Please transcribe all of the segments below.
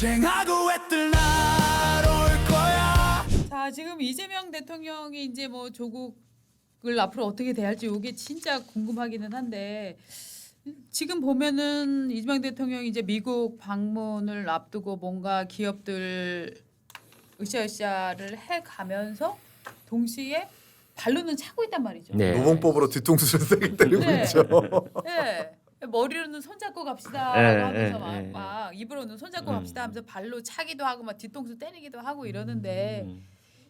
쟁하고 애들 날올 거야 자 지금 이재명 대통령이 이제 뭐 조국을 앞으로 어떻게 대할지 이게 진짜 궁금하기는 한데 지금 보면은 이재명 대통령이 이제 미국 방문을 앞두고 뭔가 기업들 으쌰으쌰를 해 가면서 동시에 발로는 차고 있단 말이죠. 네. 노봉법으로 뒤통수를 세게 때리고 네. 있죠. 네. 머리로는 손잡고 갑시다 네, 하면서 네, 막, 네. 막 입으로는 손잡고 음. 갑시다 하면서 발로 차기도 하고 막 뒤통수 때리기도 하고 이러는데 음.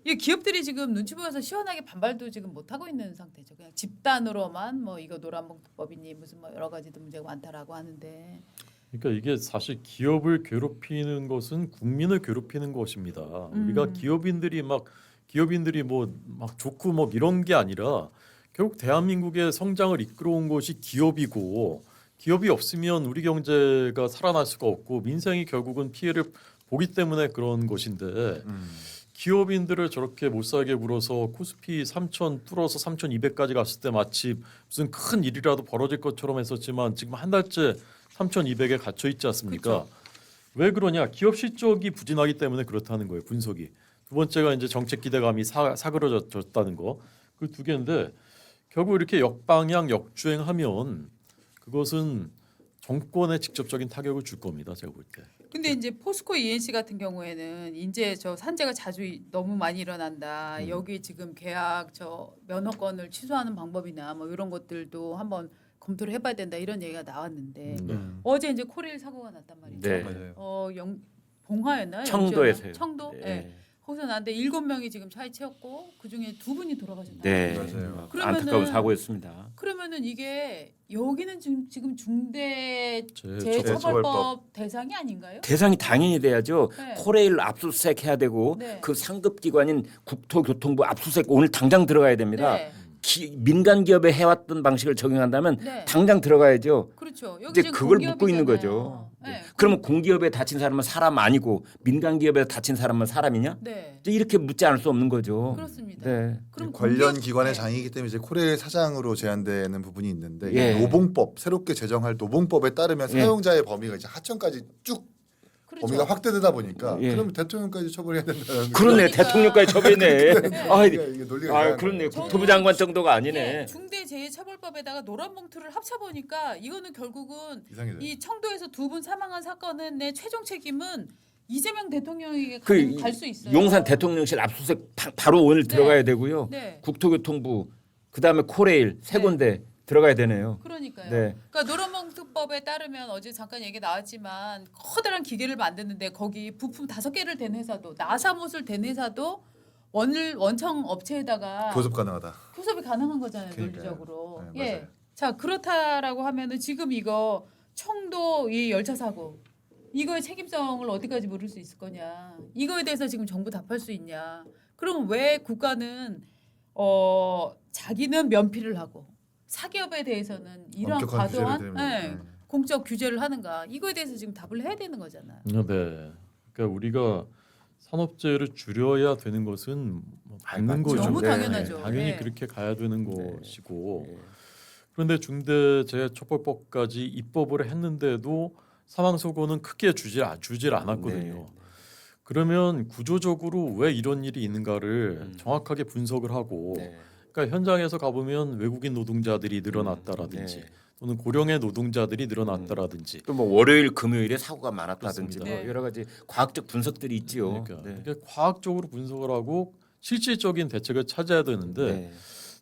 이 기업들이 지금 눈치 보여서 시원하게 반발도 지금 못 하고 있는 상태죠. 그냥 집단으로만 뭐 이거 노란봉투법이니 무슨 뭐 여러 가지도 문제가 많다라고 하는데 그러니까 이게 사실 기업을 괴롭히는 것은 국민을 괴롭히는 것입니다. 우리가 음. 기업인들이 막 기업인들이 뭐 막 좋고 뭐 이런 게 아니라 결국 대한민국의 성장을 이끌어온 것이 기업이고 기업이 없으면 우리 경제가 살아날 수가 없고 민생이 결국은 피해를 보기 때문에 그런 것인데 음. 기업인들을 저렇게 못 살게 굴어서 코스피 3천 뚫어서 3,200까지 갔을 때 마치 무슨 큰 일이라도 벌어질 것처럼 했었지만 지금 한 달째 3,200에 갇혀 있지 않습니까? 왜 그러냐? 기업 실적이 부진하기 때문에 그렇다는 거예요. 분석이. 두 번째가 이제 정책 기대감이 사, 사그러졌다는 거. 그 두 개인데 결국 이렇게 역방향 역주행하면 그것은 정권에 직접적인 타격을 줄 겁니다. 제가 볼 때. 근데 이제 포스코 ENC 같은 경우에는 이제 저 산재가 자주 이- 너무 많이 일어난다. 음. 여기 지금 계약 저 면허권을 취소하는 방법이나 뭐 이런 것들도 한번 검토를 해봐야 된다 이런 얘기가 나왔는데 음, 네. 음. 어제 이제 코레일 사고가 났단 말이죠. 네. 맞아요. 어 영 봉화였나요? 청도에서요. 영주였나요? 청도. 예. 네. 거기서 나는데 일곱 명이 지금 차에 채웠고 그 중에 두 분이 돌아가셨다. 네. 맞아요. 그러면은- 안타까운 사고였습니다. 그러면은 이게 여기는 지금 지금 중대 재처벌법. 대상이 아닌가요? 대상이 당연히 돼야죠. 네. 코레일 압수수색 해야 되고 네. 그 상급 기관인 국토교통부 압수수색 오늘 당장 들어가야 됩니다. 네. 기, 민간 기업에 해왔던 방식을 적용한다면 네. 당장 들어가야죠. 그렇죠. 여기 이제 그걸 묻고 있는 공기업이잖아요. 거죠. 네. 그러면 공기업에 다친 사람은 사람 아니고 민간 기업에 다친 사람은 사람이냐? 네. 이렇게 묻지 않을 수 없는 거죠. 그렇습니다. 네. 그럼 관련 공기업- 기관의 네. 장이기 때문에 이제 코레일 사장으로 제한되는 부분이 있는데 예. 이 노봉법 새롭게 제정할 노봉법에 따르면 예. 사용자의 범위가 이제 하청까지 쭉 그렇죠. 범위가 확대되다 보니까 예. 그러면 대통령까지 처벌해야 된다는 그러네 그러니까. 대통령까지 처벌이네. 아, 이게 이게 논리가 아 이상한 그렇네. 거예요. 국토부 장관 정도가 아니네. 예, 중대재해처벌법에다가 노란 봉투를 합쳐 보니까 이거는 결국은 이상해져요. 이 청도에서 두 분 사망한 사건은 내 최종 책임은 이재명 대통령에게 그 갈 수 있어요. 용산 대통령실 압수수색 바, 바로 오늘 네. 들어가야 되고요. 네. 국토교통부 그다음에 코레일 세 네. 군데 들어가야 되네요. 그러니까요. 네. 그러니까 노란봉투법에 따르면 어제 잠깐 얘기 나왔지만 커다란 기계를 만드는데 거기 부품 다섯 개를 댄 회사도 나사못을 댄 회사도 원을 원청 업체에다가 교섭 가능하다. 교섭이 가능한 거잖아요 그러니까요. 논리적으로. 네, 예. 맞아요. 자 그렇다라고 하면은 지금 이거 청도 이 열차 사고 이거의 책임성을 어디까지 물을 수 있을 거냐? 이거에 대해서 지금 정부 답할 수 있냐? 그러면 왜 국가는 어 자기는 면피를 하고 사기업에 대해서는 이러한 엄격한 규제를 과도한 네, 음. 공적 규제를 하는가? 이거에 대해서 지금 답을 해야 되는 거잖아요. 네. 그러니까 우리가 산업재해를 줄여야 되는 것은 뭐 맞는 맞죠. 거죠. 너무 네. 당연하죠. 당연히 네. 그렇게 가야 되는 네. 것이고 네. 그런데 중대재해처벌법까지 입법을 했는데도 사망 사고는 크게 주질 아- 주질 않았거든요. 네. 그러면 구조적으로 왜 이런 일이 있는가를 음. 정확하게 분석을 하고 네. 그러니까 현장에서 가보면 외국인 노동자들이 늘어났다라든지 네. 또는 고령의 노동자들이 늘어났다라든지 또 뭐 월요일 금요일에 사고가 많았다든지 그렇습니다. 뭐 네. 여러 가지 과학적 분석들이 있지요. 그러니까 네. 이게 과학적으로 분석을 하고 실질적인 대책을 찾아야 되는데 네.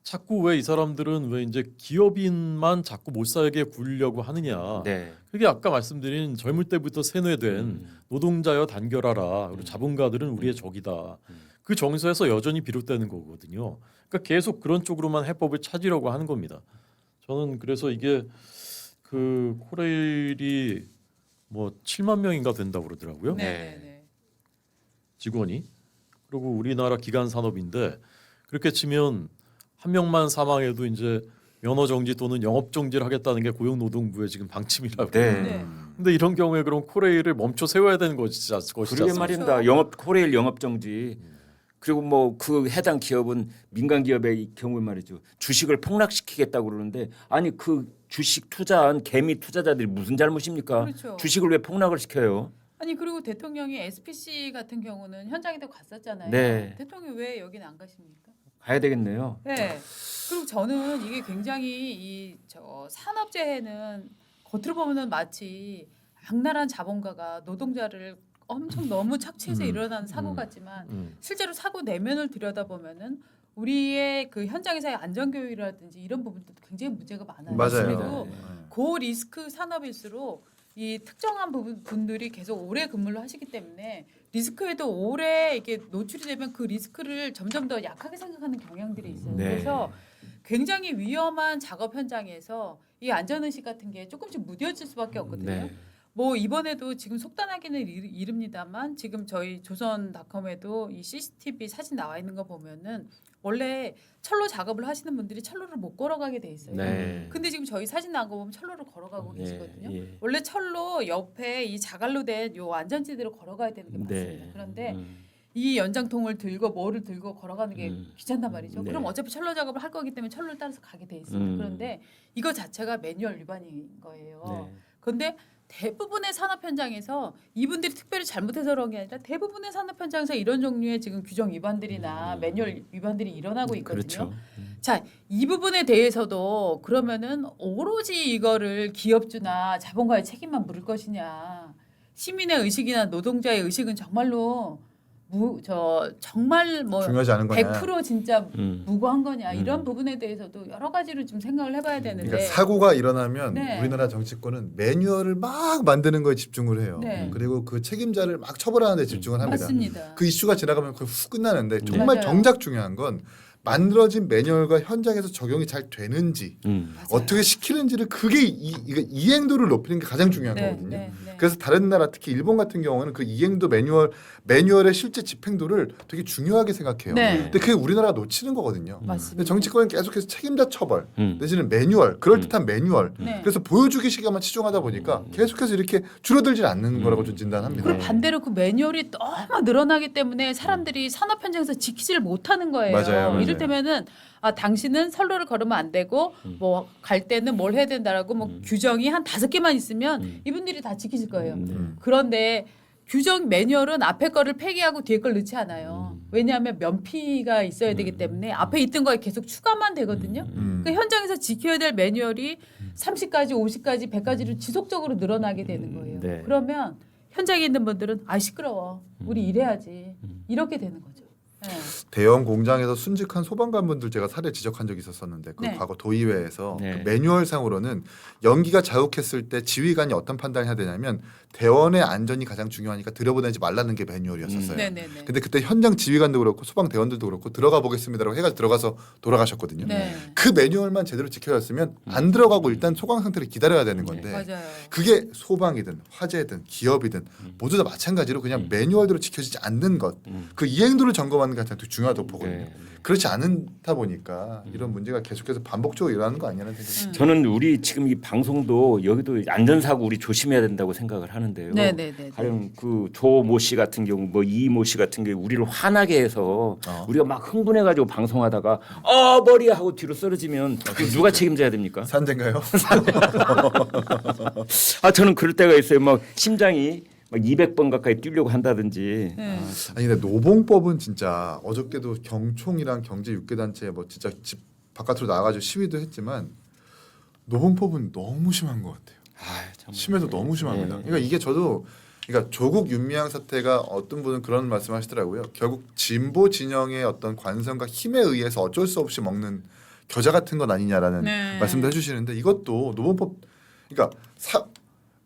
자꾸 왜 이 사람들은 왜 이제 기업인만 자꾸 못 살게 굴려고 하느냐. 네. 그게 아까 말씀드린 젊을 때부터 세뇌된 음. 노동자여 단결하라. 그리고 음. 자본가들은 우리의 음. 적이다. 음. 그 정서에서 여전히 비롯되는 거거든요. 그러니까 계속 그런 쪽으로만 해법을 찾으려고 하는 겁니다. 저는 그래서 이게 그 코레일이 뭐 7만 명인가 된다고 그러더라고요. 네, 네. 네, 네. 직원이. 그리고 우리나라 기간 산업인데 그렇게 치면 한 명만 사망해도 이제 면허 정지 또는 영업 정지를 하겠다는 게 고용노동부의 지금 방침이라고. 네. 네. 근데 이런 경우에 그럼 코레일을 멈춰 세워야 되는 것이지 않- 것이지 그러게 않습니까? 말입니다. 영업 코레일 영업 정지. 그리고 뭐 그 해당 기업은 민간 기업의 경우에 말이죠. 주식을 폭락시키겠다고 그러는데 아니 그 주식 투자한 개미 투자자들이 무슨 잘못입니까? 그렇죠. 주식을 왜 폭락을 시켜요? 아니 그리고 대통령이 SPC 같은 경우는 현장에도 갔었잖아요. 네. 대통령 왜 여기는 안 가십니까? 가야 되겠네요. 네. 그리고 저는 이게 굉장히 이 저 산업재해는 겉으로 보면은 마치 악랄한 자본가가 노동자를 엄청 너무 착취해서 음. 일어나는 사고 음. 같지만 음. 실제로 사고 내면을 들여다보면은 우리의 그 현장에서의 안전 교육이라든지 이런 부분도 굉장히 문제가 많아요. 맞아요. 그리고 네. 고 리스크 산업일수록 이 특정한 부분 분들이 계속 오래 근무를 하시기 때문에 리스크에도 오래 이게 노출이 되면 그 리스크를 점점 더 약하게 생각하는 경향들이 있어요. 네. 그래서 굉장히 위험한 작업 현장에서 이 안전 의식 같은 게 조금씩 무뎌질 수밖에 없거든요. 네. 뭐 이번에도 지금 속단하기는 이릅니다만 지금 저희 조선닷컴에도 이 CCTV 사진 나와 있는 거 보면은 원래 철로 작업을 하시는 분들이 철로를 못 걸어가게 돼 있어요. 네. 근데 지금 저희 사진 나온 거 보면 철로를 걸어가고 예, 계시거든요. 예. 원래 철로 옆에 이 자갈로 된 요 안전지대로 걸어가야 되는 게 맞습니다. 네. 그런데 음. 이 연장통을 들고 뭐를 들고 걸어가는 게 음. 귀찮단 말이죠. 네. 그럼 어차피 철로 작업을 할 거기 때문에 철로를 따라서 가게 돼 있습니다. 음. 그런데 이거 자체가 매뉴얼 위반인 거예요. 네. 그런데 대부분의 산업 현장에서 이분들이 특별히 잘못해서 그런 게 아니라 대부분의 산업 현장에서 이런 종류의 지금 규정 위반들이나 음. 매뉴얼 위반들이 일어나고 있거든요. 그렇죠. 자, 이 부분에 대해서도 그러면은 오로지 이거를 기업주나 자본가의 책임만 물을 것이냐. 시민의 의식이나 노동자의 의식은 정말로 무, 저 정말 뭐 중요하지 않은 거냐. 100% 진짜 음. 무고한 거냐 이런 음. 부분에 대해서도 여러 가지로 좀 생각을 해봐야 되는데 그러니까 사고가 일어나면 네. 우리나라 정치권은 매뉴얼을 막 만드는 거에 집중을 해요. 네. 그리고 그 책임자를 막 처벌하는 데 집중을 합니다. 맞습니다. 그 이슈가 지나가면 그훅 끝나는데 정말 맞아요. 정작 중요한 건 만들어진 매뉴얼과 현장에서 적용이 잘 되는지 음. 어떻게 시키는지를 그게 이, 이거 이행도를 높이는 게 가장 중요한 네, 거거든요. 네, 네. 그래서 다른 나라 특히 일본 같은 경우는 그 이행도 매뉴얼 매뉴얼의 실제 집행도를 되게 중요하게 생각해요. 네. 근데 그게 우리나라 놓치는 거거든요. 맞습니다. 근데 정치권은 계속해서 책임자 처벌 음. 내지는 매뉴얼 그럴 듯한 매뉴얼 네. 그래서 보여주기 시간만 치중하다 보니까 계속해서 이렇게 줄어들질 않는 음. 거라고 좀 진단합니다. 그리고 반대로 그 매뉴얼이 너무 늘어나기 때문에 사람들이 산업 현장에서 지키지를 못하는 거예요. 맞아요, 맞아요. 이 를테면은 아 당신은 선로를 걸으면 안 되고 뭐 갈 때는 뭘 해야 된다라고 뭐 음. 규정이 한 다섯 개만 있으면 음. 이분들이 다 지키실 거예요. 네. 음. 그런데 규정 매뉴얼은 앞에 거를 폐기하고 뒤에 걸 넣지 않아요. 음. 왜냐하면 면피가 있어야 되기 때문에 앞에 있던 거에 계속 추가만 되거든요. 음. 그 현장에서 지켜야 될 매뉴얼이 30가지, 50가지, 100가지로 지속적으로 늘어나게 되는 거예요. 네. 그러면 현장에 있는 분들은 아 시끄러워. 우리 일해야지. 이렇게 되는 거죠. 네. 대형 공장에서 순직한 소방관분들 제가 사례 지적한 적이 있었었는데 그 네. 과거 도의회에서 네. 그 매뉴얼상으로는 연기가 자욱했을 때 지휘관이 어떤 판단을 해야 되냐면 대원의 안전이 가장 중요하니까 들여보내지 말라는 게 매뉴얼이었었어요. 네, 네, 네. 근데 그때 현장 지휘관도 그렇고 소방 대원들도 그렇고 들어가 보겠습니다라고 해가지고 들어가서 돌아가셨거든요. 네. 그 매뉴얼만 제대로 지켜졌으면 안 들어가고 일단 소강 상태를 기다려야 되는 건데 맞아요. 그게 소방이든 화재든 기업이든 모두 다 마찬가지로 그냥 매뉴얼대로 지켜지지 않는 것, 음. 그 이행도를 점검하는 게 가장 중요 보거든요. 네. 그렇지 않다 보니까 이런 문제가 계속해서 반복적으로 일어나는 거 아니냐는 생각이 음. 저는 우리 지금 이 방송도 여기도 안전사고 우리 조심해야 된다고 생각을 하는데요. 네, 네, 네. 가령 그 조 모 씨 같은 경우 뭐 이 모 씨 같은 경우 우리를 화나게 해서 어. 우리가 막 흥분해가지고 방송하다가 어 머리 하고 뒤로 쓰러지면 그 누가 책임져야 됩니까? 산재인가요? 아 저는 그럴 때가 있어요. 막 심장이 막 200번 가까이 뛰려고 한다든지. 네. 아니 근데 노봉법은 진짜 어저께도 경총이랑 경제 육개 단체 뭐 진짜 집 바깥으로 나가지고 시위도 했지만 노봉법은 너무 심한 것 같아요. 아. 심해서 너무 심합니다. 네. 그러니까 이게 저도 그러니까 조국 윤미향 사태가 어떤 분은 그런 말씀하시더라고요. 결국 진보 진영의 어떤 관성과 힘에 의해서 어쩔 수 없이 먹는 겨자 같은 건 아니냐라는 네. 말씀도 해주시는데 이것도 노범법 그러니까 사,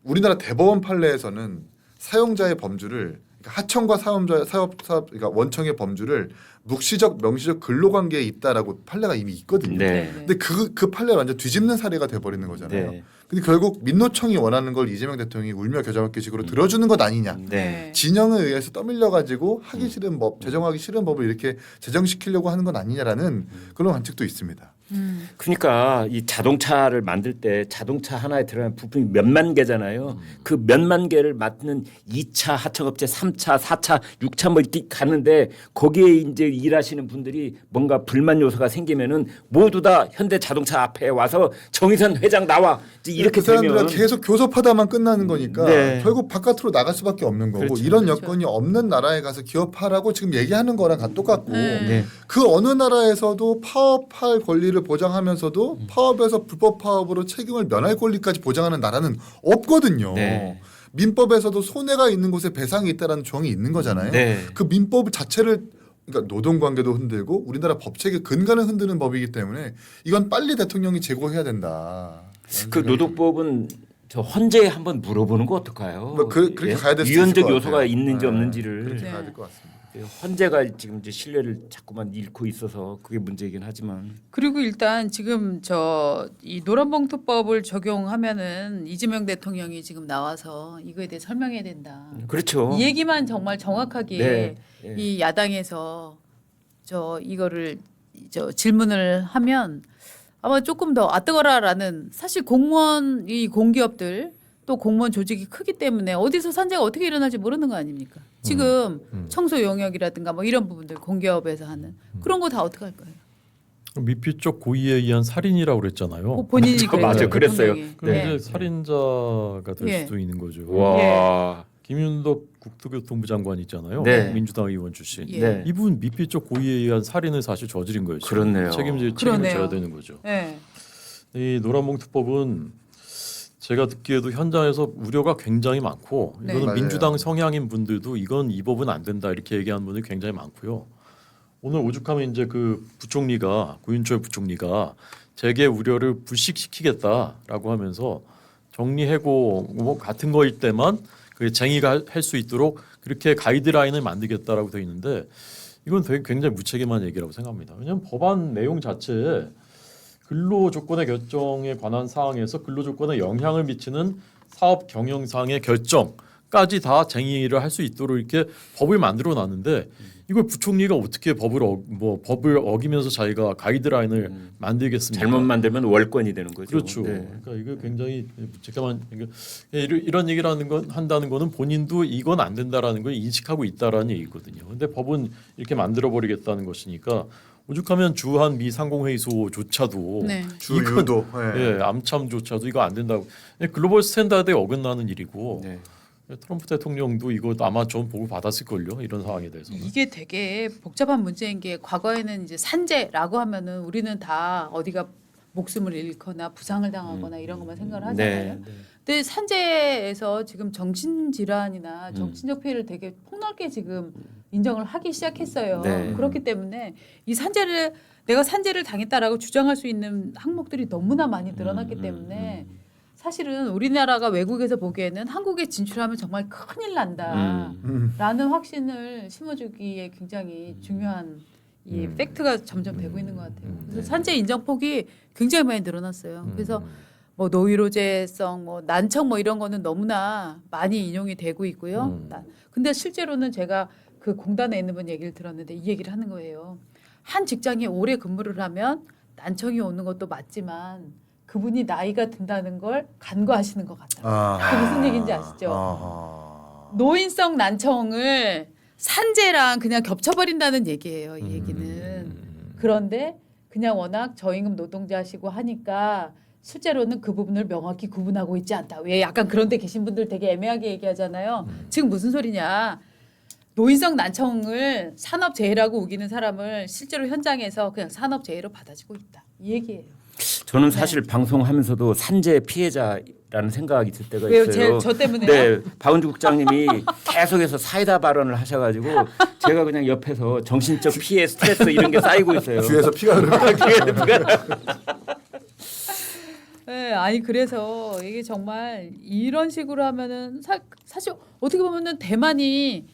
우리나라 대법원 판례에서는 사용자의 범주를 그러니까 하청과 사업자 사업 사업 그러니까 원청의 범주를 묵시적 명시적 근로관계에 있다라고 판례가 이미 있거든요. 네. 근데 그그 판례를 완전 뒤집는 사례가 돼버리는 거잖아요. 네. 근데 결국 민노총이 원하는 걸 이재명 대통령이 울며 겨자먹기식으로 들어주는 것 아니냐. 네. 진영에 의해서 떠밀려 가지고 하기 싫은 법, 제정하기 싫은 법을 이렇게 제정시키려고 하는 건 아니냐라는 그런 관측도 있습니다. 음. 그러니까 이 자동차를 만들 때 자동차 하나에 들어가는 부품이 몇만 개잖아요. 그 몇만 개를 맡는 2차 하청업체, 3차, 4차, 6차 뭐 이렇게 가는데 거기에 이제 일하시는 분들이 뭔가 불만 요소가 생기면은 모두 다 현대 자동차 앞에 와서 정의선 회장 나와 이제 이렇게 그 사람들은 계속 교섭하다만 끝나는 거니까 네. 결국 바깥으로 나갈 수밖에 없는 거고 그렇죠. 이런 그렇죠. 여건이 없는 나라에 가서 기업하라고 지금 얘기하는 거랑 다 똑같고 네. 네. 그 어느 나라에서도 파업할 권리를 보장하면서도 음. 파업에서 불법 파업으로 책임을 면할 권리까지 보장하는 나라는 없거든요. 네. 민법에서도 손해가 있는 곳에 배상이 있다라는 조항이 있는 거잖아요. 네. 그 민법 자체를 그러니까 노동 관계도 흔들고 우리나라 법체계 근간을 흔드는 법이기 때문에 이건 빨리 대통령이 제고해야 된다. 그 노동법은 저 헌재에 한번 물어보는 거 어떨까요? 뭐 그- 그렇게 예? 가야 될 수도 유연적 있을 것 요소가 같아요. 있는지 네. 없는지를 그렇게 네. 가야 될 것 같습니다. 헌재가 지금 이제 신뢰를 자꾸만 잃고 있어서 그게 문제이긴 하지만 그리고 일단 지금 저 이 노란봉투법을 적용하면은 이재명 대통령이 지금 나와서 이거에 대해 설명해야 된다. 그렇죠. 이 얘기만 정말 정확하게 네. 예. 이 야당에서 저 이거를 저 질문을 하면 아마 조금 더 아뜨거라라는 사실 공무원 이 공기업들 또 공무원 조직이 크기 때문에 어디서 산재가 어떻게 일어날지 모르는 거 아닙니까? 지금 음. 청소 용역이라든가 뭐 이런 부분들 공기업에서 하는 그런 거 다 어떻게 할 거예요? 미필 쪽 고의에 의한 살인이라고 그랬잖아요. 뭐 본인이 저 맞아요. 그랬어요. 그럼 네. 이제 살인자가 될 예. 수도 있는 거죠. 와. 김윤덕 국토교통부 장관 있잖아요. 네. 민주당 의원 출신. 예. 네. 이분 미필 쪽 고의에 의한 살인을 사실 저지른 거예요. 지금. 그렇네요. 책임질 책임을 그러네요. 져야 되는 거죠. 네. 이 노란봉투법은 제가 듣기에도 현장에서 우려가 굉장히 많고 네. 이거는 맞아요. 민주당 성향인 분들도 이건 이 법은 안 된다 이렇게 얘기하는 분들이 굉장히 많고요. 오늘 오죽하면 이제 그 부총리가 구윤철 부총리가 재계 우려를 불식시키겠다라고 하면서 정리해고 뭐 같은 거일 때만 그 쟁의가 할 수 있도록 그렇게 가이드라인을 만들겠다라고 돼 있는데 이건 되게 굉장히 무책임한 얘기라고 생각합니다. 왜냐하면 법안 내용 자체에 근로 조건의 결정에 관한 사항에서 근로 조건에 영향을 미치는 사업 경영상의 결정까지 다 쟁의를 할 수 있도록 이렇게 법을 만들어 놨는데 이걸 부총리가 어떻게 법을 어, 뭐 법을 어기면서 자기가 가이드라인을 만들겠습니까? 잘못 만들면 월권이 되는 거죠. 그렇죠. 네. 그러니까 이거 굉장히 잠깐만 이런 얘기를 하는 건 한다는 거는 본인도 이건 안 된다라는 걸 인식하고 있다라는 얘기거든요. 근데 법은 이렇게 만들어 버리겠다는 것이니까 오죽하면 주한 미 상공회의소조차도 네. 주유도 예. 예, 암참조차도 이거 안 된다고 글로벌 스탠다드에 어긋나는 일이고 네. 트럼프 대통령도 이거 아마 좀 보고 받았을 걸요 이런 상황에 대해서는. 이게 되게 복잡한 문제인 게 과거에는 이제 산재라고 하면은 우리는 다 어디가 목숨을 잃거나 부상을 당하거나 이런 것만 생각을 하잖아요. 네. 근데 산재에서 지금 정신 질환이나 음. 정신적 피해를 되게 폭넓게 지금 인정을 하기 시작했어요. 네. 그렇기 때문에 이 산재를 내가 산재를 당했다라고 주장할 수 있는 항목들이 너무나 많이 늘어났기 음, 때문에 사실은 우리나라가 외국에서 보기에는 한국에 진출하면 정말 큰일 난다. 음. 음. 라는 확신을 심어주기에 굉장히 중요한 이 음. 팩트가 점점 되고 있는 것 같아요. 음, 그래서 네. 산재 인정 폭이 굉장히 많이 늘어났어요. 음. 그래서 뭐 노이로제성, 뭐 난청 뭐 이런 거는 너무나 많이 인용이 되고 있고요. 음. 나- 근데 실제로는 제가 그 공단에 있는 분 얘기를 들었는데 이 얘기를 하는 거예요. 한 직장에 오래 근무를 하면 난청이 오는 것도 맞지만 그분이 나이가 든다는 걸 간과하시는 것 같다. 아. 그게 무슨 얘기인지 아시죠? 아하. 노인성 난청을 산재랑 그냥 겹쳐버린다는 얘기예요. 이 얘기는. 음. 그런데 그냥 워낙 저임금 노동자시고 하니까 실제로는 그 부분을 명확히 구분하고 있지 않다. 왜 약간 그런 데 계신 분들 되게 애매하게 얘기하잖아요. 지금 무슨 소리냐. 노인성 난청을 산업재해라고 우기는 사람을 실제로 현장에서 그냥 산업재해로 받아지고 있다. 이 얘기예요. 저는 네. 사실 방송하면서도 산재 피해자라는 생각이 들 때가 왜요? 있어요. 제, 저 때문에요? 네, 박은주 국장님이 계속해서 사이다 발언을 하셔가지고 제가 그냥 옆에서 정신적 피해, 스트레스 이런 게 쌓이고 있어요. 귀에서 피가 흐르고 네, 아니 그래서 이게 정말 이런 식으로 하면은 사, 사실 어떻게 보면은 대만이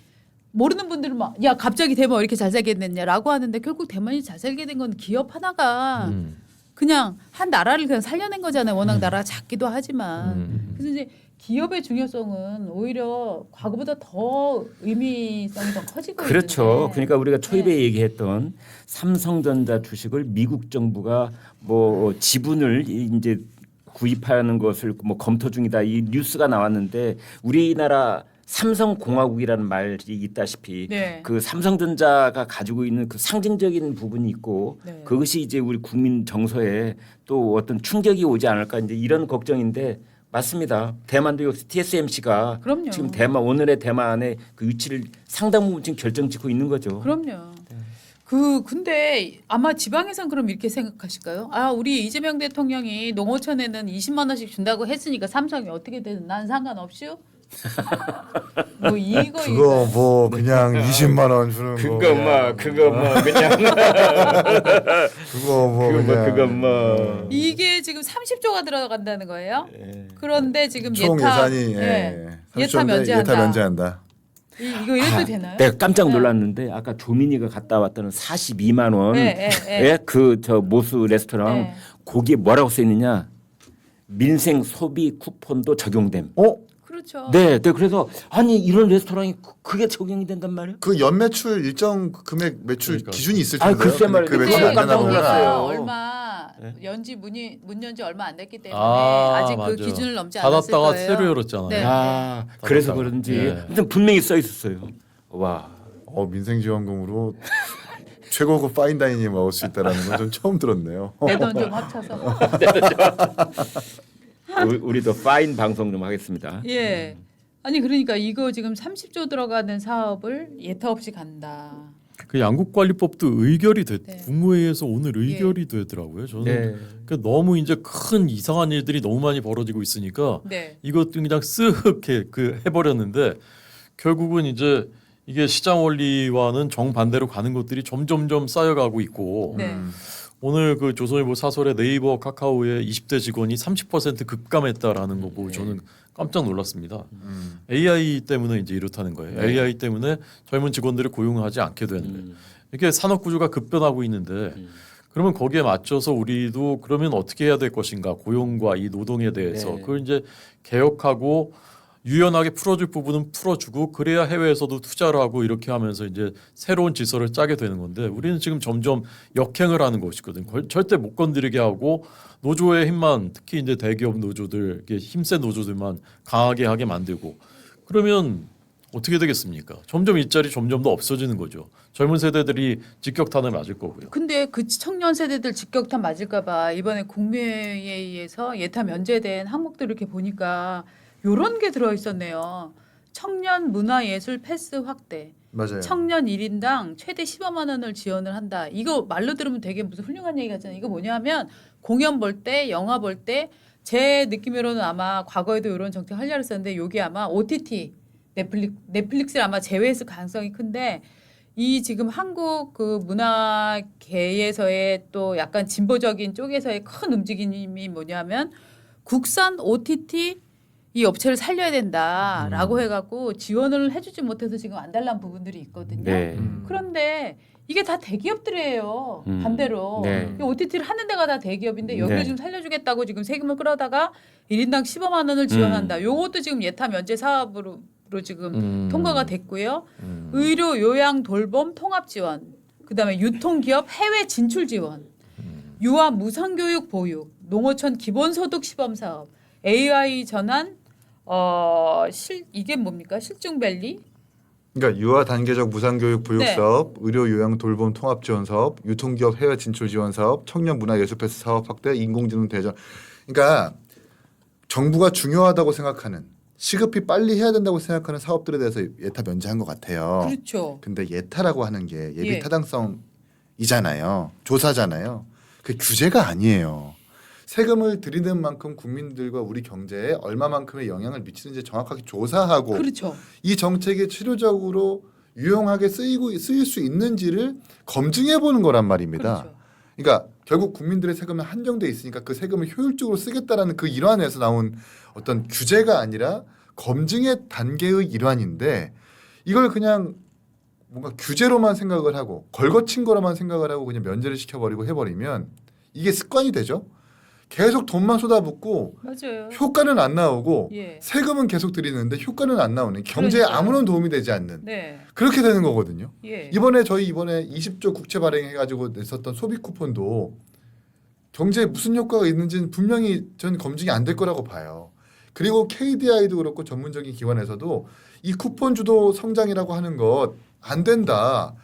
모르는 분들은 막 야 갑자기 대만 왜 이렇게 잘 살게 됐냐라고 하는데 결국 대만이 잘 살게 된 건 기업 하나가 음. 그냥 한 나라를 그냥 살려낸 거잖아요. 워낙 나라가 작기도 하지만 음. 그래서 이제 기업의 중요성은 오히려 과거보다 더 의미성이 더 커지고 그렇죠. 있는데. 그러니까 우리가 초입에 네. 얘기했던 삼성전자 주식을 미국 정부가 뭐 지분을 이제 구입하는 것을 뭐 검토 중이다 이 뉴스가 나왔는데 우리나라 삼성공화국이라는 말이 있다시피 네. 그 삼성전자가 가지고 있는 그 상징적인 부분이 있고 네. 그것이 이제 우리 국민 정서에 또 어떤 충격이 오지 않을까 이제 이런 걱정인데 맞습니다. 대만도 역시 TSMC가 그럼요. 지금 대만 오늘의 대만의 그 위치를 상당 부분 지금 결정짓고 있는 거죠. 그럼요. 그 근데 아마 지방에선 그럼 이렇게 생각하실까요? 아 우리 이재명 대통령이 농어촌에는 20만 원씩 준다고 했으니까 삼성이 어떻게 되든 난 상관없슈. 뭐 이거 그거 뭐 그냥 20만 원 주는 거. 그거 뭐 그거 뭐 그냥 그거 뭐 그거 뭐 그냥 그거 뭐 이게 지금 30조가 들어간다는 거예요. 예. 그런데 지금 총 예타 예산이 예. 예. 예타 30조인데 면제한다. 예타 면제한다. 이, 이거 이래도 아, 되나요? 내가 깜짝 네. 놀랐는데 아까 조민이가 갔다 왔다는 42만 원. 예, 예, 예. 그저 모수 레스토랑 예. 거기에 뭐라고 써 있느냐? 민생 소비 쿠폰도 적용됨. 어? 그렇죠. 네, 네. 그래서 아니 이런 레스토랑이 그- 그게 적용이 된단 말이에요? 그 연매출 일정 금액 매출 그러니까. 기준이 있을 아, 텐데요. 글쎄 근데 말이에요. 그 근데 매출 안 깜짝 되나 보구나. 놀랐어요. 얼마 네. 연지 문이 문 연지 얼마 안 됐기 때문에 아, 아, 직그 맞아요. 기준을 넘지 않았을 닫았다가 거예요. 새로 열었잖아요. 네. 아, 그래서 맞다. 그런지 예. 아무튼 분명히 써 있었어요. 와. 어 민생 지원금으로 최고급 파인 다이닝 먹을 수 있다라는 건 좀 처음 들었네요. 내 돈 좀 합쳐서. 우리- 우리도 파인 방송 좀 하겠습니다. 예. 아니 그러니까 이거 지금 30조 들어가는 사업을 예타 없이 간다. 그 양국관리법도 의결이 됐 네. 국무회의에서 오늘 의결이 되더라고요. 저는 네. 그 너무 이제 큰 이상한 일들이 너무 많이 벌어지고 있으니까 네. 이것도 그냥 쓱 그 해버렸는데 결국은 이제 이게 시장 원리와는 정반대로 가는 것들이 점점점 쌓여가고 있고 네. 음. 오늘 그 조선일보 사설에 네이버 카카오의 20대 직원이 30% 급감했다라는 거 보고 네. 저는 깜짝 놀랐습니다. 음. AI 때문에 이제 이렇다는 거예요. 네. AI 때문에 젊은 직원들을 고용하지 않게 되는 거예요. 음. 이게 산업 구조가 급변하고 있는데 음. 그러면 거기에 맞춰서 우리도 그러면 어떻게 해야 될 것인가 고용과 이 노동에 대해서 네. 그걸 이제 개혁하고 유연하게 풀어줄 부분은 풀어주고 그래야 해외에서도 투자를 하고 이렇게 하면서 이제 새로운 질서를 짜게 되는 건데 우리는 지금 점점 역행을 하는 것이거든. 요 절대 못 건드리게 하고 노조의 힘만 특히 이제 대기업 노조들 힘센 노조들만 강하게 하게 만들고 그러면 어떻게 되겠습니까? 점점 일자리 점점 더 없어지는 거죠. 젊은 세대들이 직격탄을 맞을 거고요. 근데 그 청년 세대들 직격탄 맞을까봐 이번에 국무회의에서 예타 면제된 항목들 이렇게 보니까 요런 게 들어 있었네요. 청년 문화예술 패스 확대, 맞아요. 청년 1인당 최대 15만 원을 지원을 한다. 이거 말로 들으면 되게 무슨 훌륭한 얘기 같잖아요. 이거 뭐냐면 공연 볼 때, 영화 볼 때 제 느낌으로는 아마 과거에도 이런 정책 하려고 했었는데 여기 아마 OTT 넷플릭 넷플릭스를 아마 제외했을 가능성이 큰데 이 지금 한국 그 문화계에서의 또 약간 진보적인 쪽에서의 큰 움직임이 뭐냐면 국산 OTT 이 업체를 살려야 된다라고 음. 해갖고 지원을 해주지 못해서 지금 안달난 부분들이 있거든요. 네. 음. 그런데 이게 다 대기업들이에요. 음. 반대로 네. 이 OTT를 하는 데가 다 대기업인데 여기를 네. 지금 살려주겠다고 지금 세금을 끌어다가 1인당 15만 원을 지원한다. 요것도 지금 예타 면제 사업으로 로 지금 음. 통과가 됐고요. 음. 의료 요양 돌봄 통합 지원, 그다음에 유통 기업 해외 진출 지원, 유아 무상교육 보육, 농어촌 기본소득 시범 사업, AI 전환 어 실 이게 뭡니까 실중밸리 그러니까 유아 단계적 무상교육 보육 네. 사업, 의료 요양 돌봄 통합 지원 사업, 유통기업 해외 진출 지원 사업, 청년 문화 예술 패스 사업 확대, 인공지능 대전. 그러니까 정부가 중요하다고 생각하는 시급히 빨리 해야 된다고 생각하는 사업들에 대해서 예타 면제한 것 같아요. 그렇죠. 근데 예타라고 하는 게 예비 예. 타당성이잖아요. 조사잖아요. 그 규제가 아니에요. 세금을 들이는 만큼 국민들과 우리 경제에 얼마만큼의 영향을 미치는지 정확하게 조사하고 그렇죠. 이 정책이 치료적으로 유용하게 쓰이고 쓰일 수 있는지를 검증해 보는 거란 말입니다. 그렇죠. 그러니까 결국 국민들의 세금은 한정돼 있으니까 그 세금을 효율적으로 쓰겠다라는 그 일환에서 나온 어떤 규제가 아니라 검증의 단계의 일환인데 이걸 그냥 뭔가 규제로만 생각을 하고 걸거친 거로만 생각을 하고 그냥 면제를 시켜버리고 해버리면 이게 습관이 되죠. 계속 돈만 쏟아붓고 맞아요. 효과는 안 나오고 예. 세금은 계속 들이는데 효과는 안 나오는 경제에 그러니까요. 아무런 도움이 되지 않는 네. 그렇게 되는 거거든요. 예. 이번에 저희 이번에 20조 국채 발행해가지고 냈었던 소비 쿠폰도 경제에 무슨 효과가 있는지는 분명히 전 검증이 안 될 거라고 봐요. 그리고 KDI도 그렇고 전문적인 기관에서도 이 쿠폰 주도 성장이라고 하는 것 안 된다.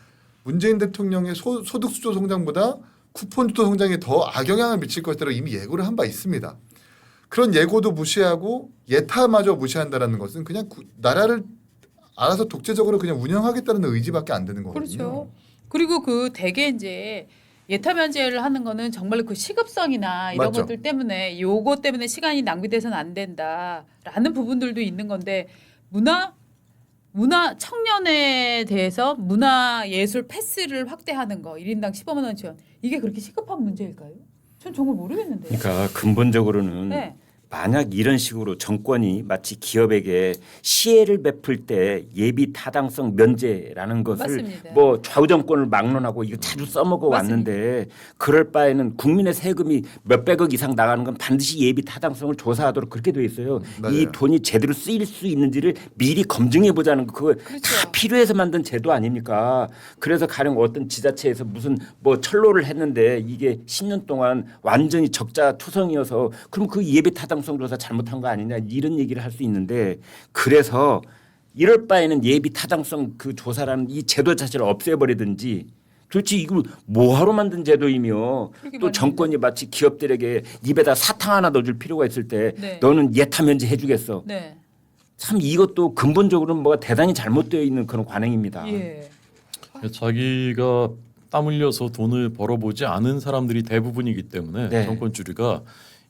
문재인 대통령의 소, 소득 수조 성장보다 쿠폰 주도 성장에 더 악영향을 미칠 것이라고 이미 예고를 한 바 있습니다. 그런 예고도 무시하고 예타마저 무시한다라는 것은 그냥 구- 나라를 알아서 독재적으로 그냥 운영하겠다는 의지밖에 안 되는 거거든요. 그렇죠. 그리고 그 대개 이제 예타 면제를 하는 거는 정말로 그 시급성이나 이런 맞죠. 것들 때문에 요거 때문에 시간이 낭비돼서는 안 된다라는 부분들도 있는 건데 문화 문화 청년에 대해서 문화 예술 패스를 확대하는 거 1인당 15만 원 지원 이게 그렇게 시급한 문제일까요? 전 정말 모르겠는데요. 그러니까 근본적으로는 네. 만약 이런 식으로 정권이 마치 기업에게 시혜를 베풀 때 예비 타당성 면제라는 것을 맞습니다. 뭐 좌우 정권을 막론하고 이거 자주 써먹어 맞습니다. 왔는데 그럴 바에는 국민의 세금이 몇백억 이상 나가는 건 반드시 예비 타당성을 조사하도록 그렇게 돼 있어요. 맞아요. 이 돈이 제대로 쓰일 수 있는지를 미리 검증해 보자는 거 그거 그렇죠. 다 필요해서 만든 제도 아닙니까? 그래서 가령 어떤 지자체에서 무슨 뭐 철로를 했는데 이게 10년 동안 완전히 적자 투성이어서 그럼 그 예비 타당 성 조사 잘못한 거 아니냐 이런 얘기를 할 수 있는데 그래서 이럴 바에는 예비 타당성 그 조사라는 이 제도 자체를 없애버리든지 도대체 이걸 뭐하러 만든 제도이며 또. 정권이 마치 기업들에게 입에다 사탕 하나 넣어줄 필요가 있을 때 네. 너는 예타 면제 해주겠어. 네. 참 이것도 근본적으로는 뭐가 대단히 잘못되어 있는 그런 관행입니다. 예. 자기가 땀 흘려서 돈을 벌어보지 않은 사람들이 대부분이기 때문에 네. 정권 주류가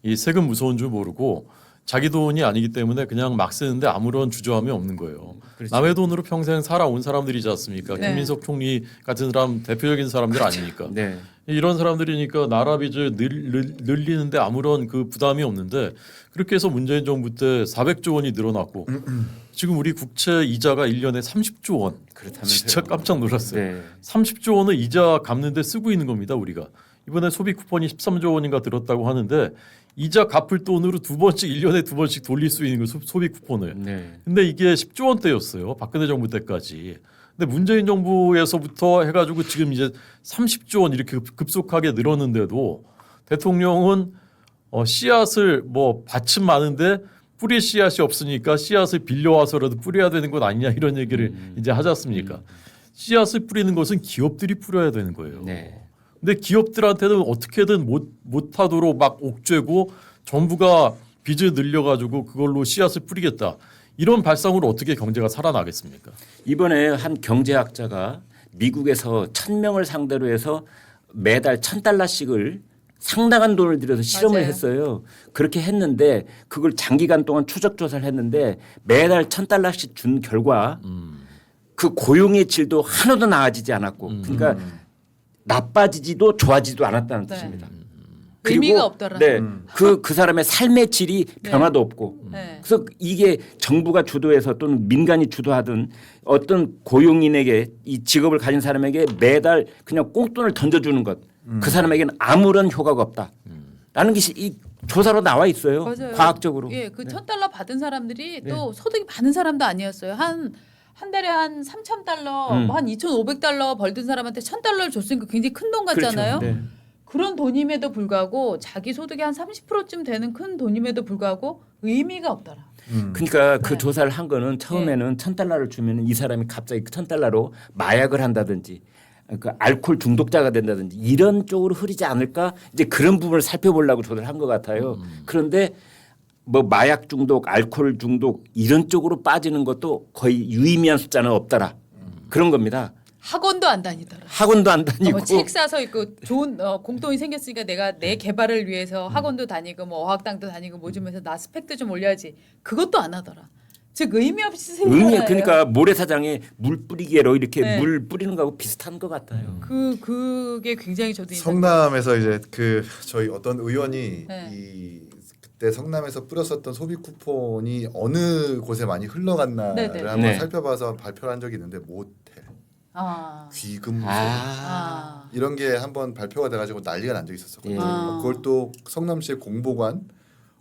이 세금 무서운 줄 모르고 자기 돈이 아니기 때문에 그냥 막 쓰는데 아무런 주저함이 없는 거예요. 그렇죠. 남의 돈으로 평생 살아온 사람들이지 않습니까? 네. 김민석 총리 같은 사람 대표적인 사람들 아니니까. 네. 이런 사람들이니까 나라 빚을 늘, 늘, 늘 리는데 아무런 그 부담이 없는데 그렇게 해서 문재인 정부 때 400조 원이 늘어났고 지금 우리 국채 이자가 1년에 30조 원. 그렇다면서요. 진짜 깜짝 놀랐어요. 네. 30조 원을 이자 갚는데 쓰고 있는 겁니다, 우리가. 이번에 소비 쿠폰이 13조 원인가 들었다고 하는데 이자 갚을 돈으로 두 번씩 1년에 두 번씩 돌릴 수 있는 거 소- 소비 쿠폰을. 네. 근데 이게 10조 원대였어요. 박근혜 정부 때까지. 근데 문재인 정부에서부터 해가지고 지금 이제 30조 원 이렇게 급- 급속하게 늘었는데도 대통령은 어, 씨앗을 뭐 밭은 많은데 뿌릴 씨앗이 없으니까 씨앗을 빌려와서라도 뿌려야 되는 것 아니냐 이런 얘기를 이제 하지 않습니까? 씨앗을 뿌리는 것은 기업들이 뿌려야 되는 거예요. 네. 근데 기업들한테는 어떻게든 못 못하도록 막 옥죄고 정부가 빚을 늘려가지고 그걸로 씨앗을 뿌리겠다. 이런 발상으로 어떻게 경제가 살아나겠습니까? 이번에 한 경제학자가 미국에서 천 명을 상대로 해서 매달 천 달러씩을 상당한 돈을 들여서 실험을 맞아요. 했어요. 그렇게 했는데 그걸 장기간 동안 추적 조사를 했는데 매달 천 달러씩 준 결과 그 고용의 질도 하나도 나아지지 않았고 그러니까 나빠지지도 좋아지지도 않았다는 네. 뜻입니다. 의미가 없더라. 네, 그, 그 사람의 삶의 질이 네. 변화도 없고 네. 그래서 이게 정부가 주도해서 또는 민간이 주도하든 어떤 고용인에게 이 직업을 가진 사람에게 매달 그냥 꽁돈을 던져주는 것 그 사람에게는 아무런 효과가 없다. 라는 것이 이 조사로 나와 있어요. 맞아요. 과학적으로. 예, 그천 달러 받은 사람들이 네. 또 소득이 많은 사람도 아니었어요. 한 한 달에 한 3천 달러, 음. 뭐한 2,500 달러 벌든 사람한테 천 달러를 줬으니까 굉장히 큰 돈 같잖아요. 그렇죠. 네. 그런 돈임에도 불구하고 자기 소득의 한 30%쯤 되는 큰 돈임에도 불구하고 의미가 없더라. 음. 그러니까 그 네. 조사를 한 거는 처음에는 천 달러를 주면 이 사람이 갑자기 그천 달러로 마약을 한다든지 그 알코올 중독자가 된다든지 이런 쪽으로 흐르지 않을까 이제 그런 부분을 살펴보려고 조사를 한 것 같아요. 그런데 뭐 마약 중독, 알코올 중독 이런 쪽으로 빠지는 것도 거의 유의미한 숫자는 없더라. 그런 겁니다. 학원도 안 다니더라. 학원도 안 어, 다니고 뭐책 사서 있고 좋은 어, 공통이 생겼으니까 내가 네. 내 개발을 음. 위해서 학원도 다니고 뭐 어학당도 다니고 뭐좀 해서 나 스펙도 좀 올려야지. 그것도 안 하더라. 즉 의미 없이 의미 생각해요. 그러니까 모래사장에 물 뿌리개로 이렇게 네. 물 뿌리는 거하고 비슷한 것 같아요. 그 그게 굉장히 저도 성남에서 이제 그 저희 어떤 의원이 네. 이 그때 성남에서 뿌렸었던 소비 쿠폰이 어느 곳에 많이 흘러갔나를 네, 네. 한번 네. 살펴봐서 발표를 한 적이 있는데 모텔 아. 귀금속 아. 아. 이런 게 한번 발표가 돼가지고 난리가 난 적이 있었거든요. 예. 아. 그걸 또 성남시의 공보관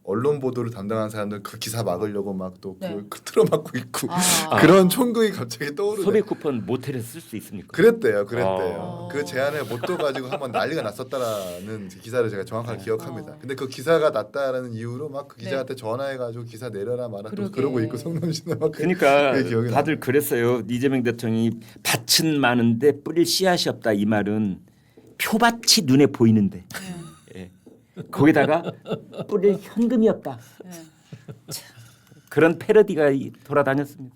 언론 보도를 담당한 사람들 그 기사 막으려고 막 또 네. 그걸 틀어 막고 있고 아. 그런 총극이 갑자기 떠오르네. 소비 쿠폰 모텔에 쓸수 있습니까? 그랬대요, 그랬대요. 아. 그 제안을 못 떠가지고 한번 난리가 났었다라는 기사를 제가 정확하게 네. 기억합니다. 어. 근데 그 기사가 났다라는 이유로 막그 네. 기자한테 전화해가지고 기사 내려라 말아 또. 그러고 있고 성남시는 막 그- 그러니까 기억이 다들 나요. 그랬어요. 이재명 대통령이 밭은 많은데 뿌릴 씨앗이 없다 이 말은 표밭이 눈에 보이는데 예. 거기다가 뿌릴 현금이 없다 네. 그런 패러디가 이- 돌아다녔습니다.